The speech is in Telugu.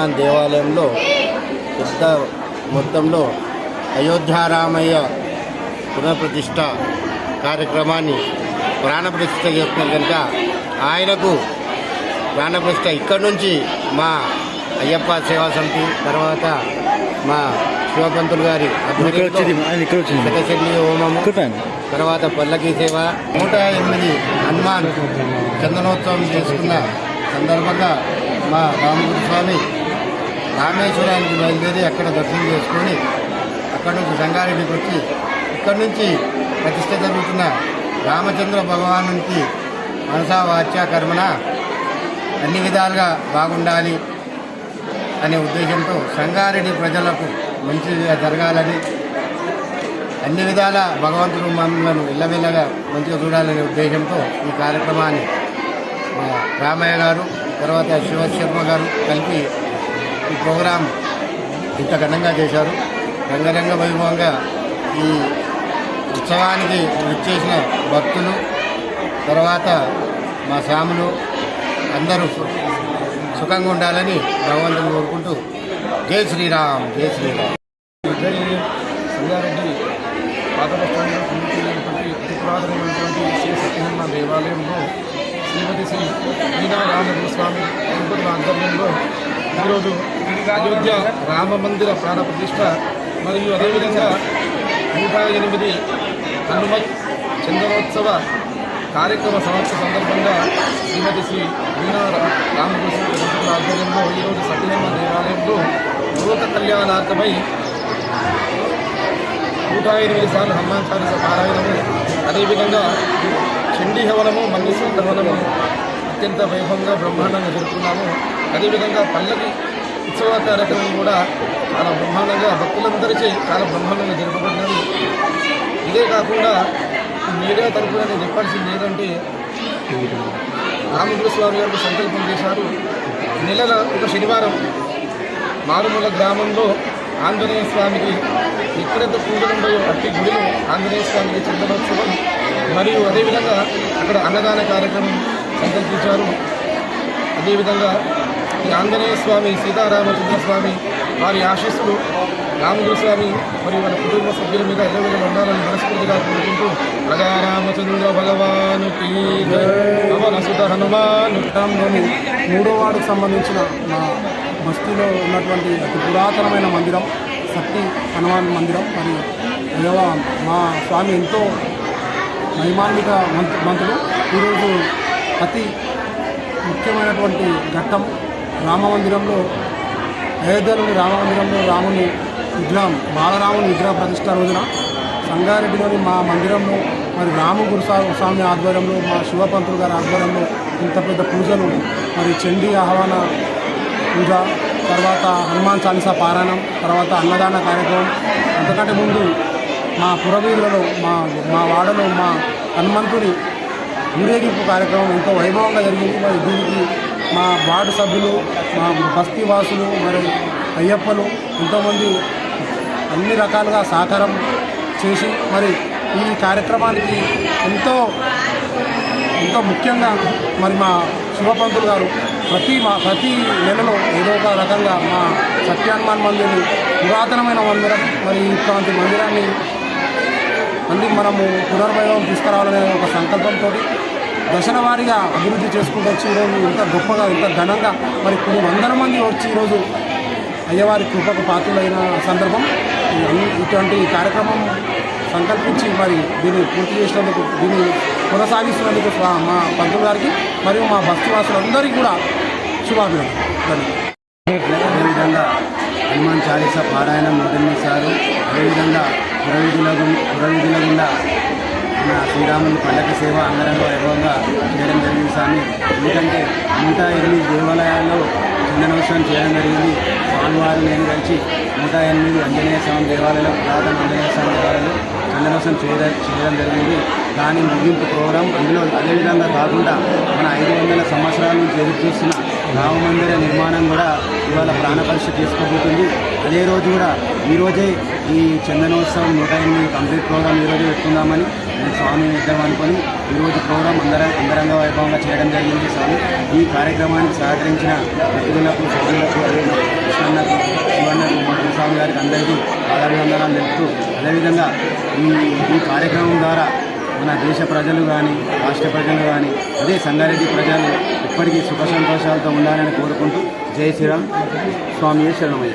హనుమాన్ దేవాలయంలో పెద్ద మొత్తంలో అయోధ్యారామయ్య పునఃప్రతిష్ఠ కార్యక్రమాన్ని ప్రాణప్రతిష్ఠ చేస్తున్నారు కనుక ఆయనకు ప్రాణప్రతిష్ఠ ఇక్కడి నుంచి మా అయ్యప్ప సేవా సమితి తర్వాత మా శివపంతులు గారి హోమము ఇక్కడ తర్వాత పల్లకి సేవ నూట ఎనిమిది హనుమాన్ చందనోత్సవం చేసుకున్న సందర్భంగా మా రామగురు స్వామి రామేశ్వరానికి బయలుదేరి అక్కడ దర్శనం చేసుకొని అక్కడ నుంచి సంగారెడ్డికి వచ్చి ఇక్కడ నుంచి ప్రతిష్ట జరుగుతున్న రామచంద్ర భగవానునికి మనసా వాచ్య కర్మన అన్ని విధాలుగా బాగుండాలి అనే ఉద్దేశంతో సంగారెడ్డి ప్రజలకు మంచిగా జరగాలని అన్ని విధాల భగవంతుడు మమ్మల్ని ఇల్లవిల్లగా మంచిగా చూడాలనే ఉద్దేశంతో ఈ కార్యక్రమాన్ని రామయ్య గారు తర్వాత శివశర్మ గారు కలిపి ఈ ప్రోగ్రాం ఇంత ఘనంగా చేశారు. రంగరంగ వైభవంగా ఈ ఉత్సవానికి వచ్చేసిన భక్తులు తర్వాత మా స్వాములు అందరూ సు- సుఖంగా ఉండాలని భగవంతుని కోరుకుంటూ జై శ్రీరామ్ జై శ్రీరామ్. జై సంగారెడ్డి పాత ఉన్నటువంటి అతి పురాతనమైనటువంటి శ్రీ సత్యహన్న దేవాలయంలో శ్రీమతి శ్రీ మీనా స్వామి దంపతుల ఆధ్వర్యంలో ఈరోజు అయోధ్య రామ మందిర ప్రాణ ప్రతిష్ట మరియు అదేవిధంగా నూట ఎనిమిది హనుమత్ చంద్రోత్సవ కార్యక్రమ సమస్య సందర్భంగా శ్రీమతి శ్రీ వీణా రామకృష్ణ ఆధ్వర్యంలో ఈరోజు సత్యహన్న దేవాలయంలో లోక కళ్యాణార్థమై నూట ఎనిమిది సార్లు హనుమాన్ చాలీస పారాయణము అదేవిధంగా చండీ హవనము మల్లీశ్వర హవనము అత్యంత వైభవంగా బ్రహ్మాండంగా జరుపుకున్నాము. అదేవిధంగా పల్లకి ఉత్సవ కార్యక్రమం కూడా చాలా బ్రహ్మాండంగా భక్తులందరిచే చాలా బ్రహ్మాండంగా జరపబడినది. ఇదే కాకుండా మీడియా తరఫున నేను చెప్పాల్సింది ఏంటంటే రామకృష్ణ స్వామి గారు సంకల్పం చేశారు. నెలల ఒక శనివారం మారుమూల గ్రామంలో ఆంజనేయ స్వామికి ఎక్కడైతే పూజలు ఉన్నాయో అట్టి గుడిలో ఆంజనేయ స్వామికి చందనోత్సవం మరియు అదేవిధంగా అక్కడ అన్నదాన కార్యక్రమం సంకల్పించారు. అదేవిధంగా ఈ ఆంజనేయ స్వామి సీతారామచంద్ర స్వామి వారి ఆశీస్సులు రామగురుస్వామి మరియు వాళ్ళ కుటుంబ సభ్యుల మీద ఎల్లవేళ ఉండాలని మనస్ఫూర్తిగా కోరుకుంటూ ప్రజారామచంద్ర భగవాను జై. హనుమాను గ్రామంలోని మూడో వార్డుకు సంబంధించిన మా బస్తీలో ఉన్నటువంటి అతి పురాతనమైన మందిరం సత్తి హనుమాన్ మందిరం మరి మా స్వామి ఎంతో మహిమాన్విత మంత్ మంతులు ఈరోజు అతి ముఖ్యమైనటువంటి ఘట్టం రామ మందిరంలో అయోధ్యలోని రామమందిరంలో రాముని విగ్రహం బాలరాముని విగ్రహ ప్రతిష్ట రోజున సంగారెడ్డిలోని మా మందిరంలో మరి రాము గురుసా స్వామి ఆధ్వర్యంలో మా శివపంతులు గారి ఆధ్వర్యంలో ఇంత పెద్ద పూజలు మరి చండీ ఆహ్వాన పూజ తర్వాత హనుమాన్ చాలీసా పారాయణం తర్వాత అన్నదాన కార్యక్రమం. అంతకంటే ముందు మా పురవీధులలో మా మా వాడలో మా హనుమంతుడి ఊరేగింపు కార్యక్రమం ఎంతో వైభవంగా జరిగింది. మరి దీనికి మా వార్డు సభ్యులు మా బస్తీ వాసులు మరి అయ్యప్పలు ఎంతోమంది అన్ని రకాలుగా సహకారం చేసి మరి ఈ కార్యక్రమానికి ఎంతో ఎంతో ముఖ్యంగా మరి మా శివపంతులు గారు ప్రతి మా ప్రతి నెలలో ఏదో ఒక రకంగా మా సత్యాన్మాన్ మందిరం పురాతనమైన మందిరం మరి ఇట్లాంటి మందిరాన్ని మళ్ళీ మనము పునర్వైభవం తీసుకురావాలనే ఒక సంకల్పంతో దశల వారీగా అభివృద్ధి చేసుకుంటూ వచ్చి ఈరోజు ఇంత గొప్పగా ఇంత ఘనంగా మరి కొన్ని వందల మంది వచ్చి ఈరోజు అయ్యవారి కృపకు పాత్రులైన సందర్భం. ఈ ఇటువంటి కార్యక్రమం సంకల్పించి మరి దీన్ని పూర్తి చేసినందుకు దీన్ని కొనసాగిస్తున్నందుకు మా పంతులు గారికి మరియు మా భక్తివాసులందరికీ కూడా శుభాభివృద్ధి అదేవిధంగా హనుమాన్ చాలీసా పారాయణం నిర్వహించారు అదేవిధంగా పురవిధుల గు- పురవిధుల గుండా మన శ్రీరాముని పండగ సేవ అంగరంగ వైభవంగా చేయడం జరిగింది స్వామి. ఎందుకంటే నూట ఎనిమిది దేవాలయాల్లో చందనోత్సవం చేయడం జరిగింది. స్వామివారు నేను కలిసి నూట ఎనిమిది ఆంజనేయ స్వామి దేవాలయంలో పురాతన ఆంజనేయ స్వామి దేవాలయంలో చందనోత్సవం చేయడం చేయడం జరిగింది. దాని ముగింపు ప్రోగ్రాం అందులో అదేవిధంగా కాకుండా మన ఐదు వందల సంవత్సరాల నుంచి ఎదురు చూస్తున్న రామ మందిర నిర్మాణం కూడా ఇవాళ ప్రాణపరీక్ష చేసుకోబోతుంది. అదే రోజు కూడా ఈరోజే ఈ చందనోత్సవం నూట ఎనిమిది కంప్లీట్ ప్రోగ్రామ్ ఈరోజు పెట్టుకుందామని నేను స్వామి ఇద్దాం అనుకొని ఈరోజు ప్రోగ్రాం అందర అందరంగ వైభవంగా చేయడం జరిగింది స్వామి. ఈ కార్యక్రమానికి సహకరించిన వ్యక్తులకు సభ్యులకు కృష్ణన్నకు శివన్నకు స్వామి గారికి అందరికీ పాదాభివందనాలు తెలుపుతూ అదేవిధంగా ఈ ఈ కార్యక్రమం ద్వారా మన దేశ ప్రజలు కానీ రాష్ట్ర ప్రజలు కానీ అదే సంగారెడ్డి ప్రజలు ఇప్పటికీ సుఖ సంతోషాలతో ఉండాలని కోరుకుంటూ జై శ్రీరామ్. స్వామి శరణమయ్య.